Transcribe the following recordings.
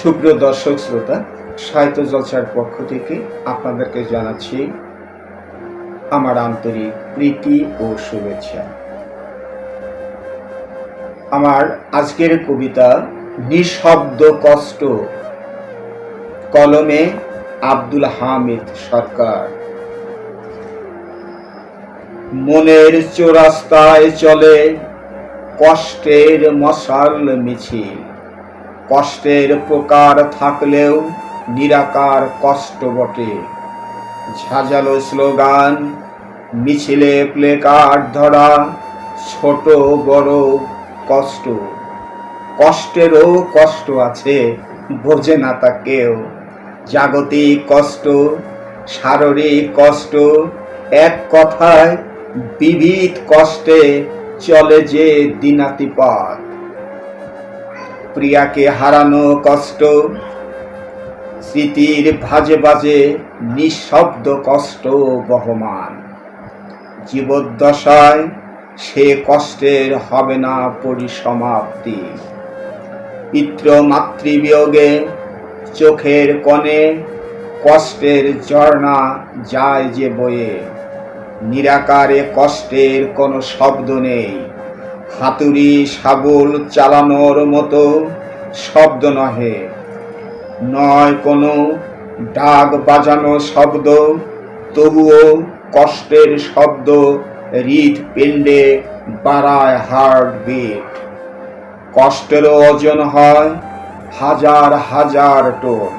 সুপ্রিয় দর্শক শ্রোতা, সাহিত্য জলসার পক্ষ থেকে আপনাদেরকে জানাচ্ছি আমার আন্তরিক প্রীতি ও শুভেচ্ছা। আমার আজকের কবিতা, নিঃশব্দ কষ্ট, কলমে আব্দুল হামিদ সরকার। মনের চোরাস্তায় চলে কষ্টের মশাল মিছিল। কষ্টের প্রকার থাকলেও নিরাকার কষ্ট বটে। ঝাঁঝালো স্লোগান, মিছিলে প্লেকার্ড ধরা, ছোট বড় কষ্ট। কষ্টেরও কষ্ট আছে, বোঝে না তা কেউ। জাগতিক কষ্ট, শারীরিক কষ্ট, এক কথায় বিবিধ কষ্টে চলে যে দিনাতিপাত। প্রিয়াকে হারানো কষ্ট। স্মৃতির ভাজে বাজে নিঃশব্দ কষ্ট বহমান। জীবদ্দশায় সে কষ্টের হবে না পরিসমাপ্তি। পিতৃ মাতৃবিয়োগে চোখের কণে কষ্টের ঝর্ণা যায় যে বয়ে। নিরাকারে কষ্টের কোনো শব্দ নেই। হাতুড়ি, শাবল চালানোর মতো শব্দ নহে। নয় কোনো ডাক বাজানো শব্দ, তবুও কষ্টের শব্দ হৃদপিণ্ডে বাড়ায় হার্ট বিট কষ্টেরও ওজন হয় হাজার হাজার টন,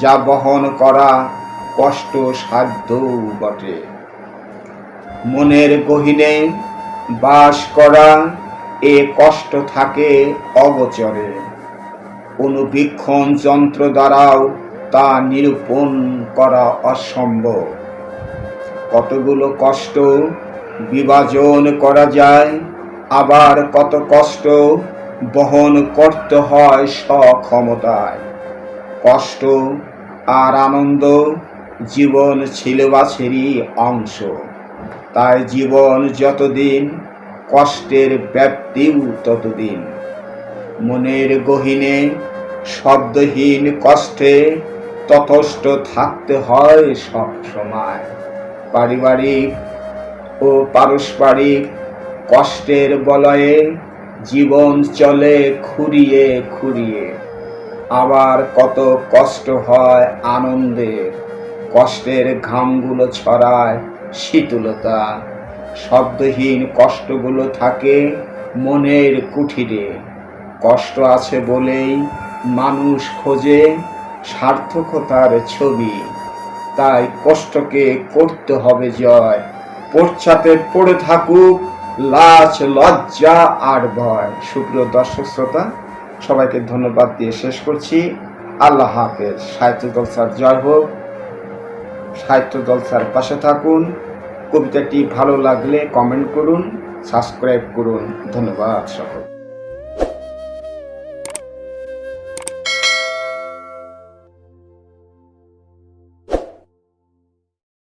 যা বহন করা কষ্ট সাধ্য বটে। মনের গহীনে বাস করা, এ কষ্ট থাকে অগোচরে। অনুবীক্ষণ যন্ত্র দ্বারাও তা নিরূপণ করা অসম্ভব। কতগুলো কষ্ট বিভাজন করা যায়, আবার কত কষ্ট বহন করতে হয় সক্ষমতায়। কষ্ট আর আনন্দ জীবন ছিলবাছেরই অংশ। তাই জীবন যতদিন, কষ্টের ব্যাপ্তিও ততদিন। মনের গহীনে, শব্দহীন কষ্টে তথস্থ থাকতে হয় সব সময়। পারিবারিক ও পারস্পরিক কষ্টের বলয়ে জীবন চলে খুঁড়িয়ে খুঁড়িয়ে। আবার কত কষ্ট হয় আনন্দের, কষ্টের ঘামগুলো ছড়ায় শীতলতা। শব্দহীন কষ্টগুলো থাকে মনের কুঠিরে। কষ্ট আছে বলেই মানুষ খোঁজে সার্থকতার ছবি। তাই কষ্টকে করতে হবে জয়, পশ্চাতে পড়ে থাকুক লাজ, লজ্জা আর ভয়। সুপ্রিয় দর্শক শ্রোতা, সবাইকে ধন্যবাদ দিয়ে শেষ করছি। আল্লাহ হাফেজ। সাহিত্য জয় হোক। সাহিত্য জলসার পাশে থাকুন। কবিতাটি ভালো লাগলে কমেন্ট করুন সাবস্ক্রাইব করুন। ধন্যবাদ সকল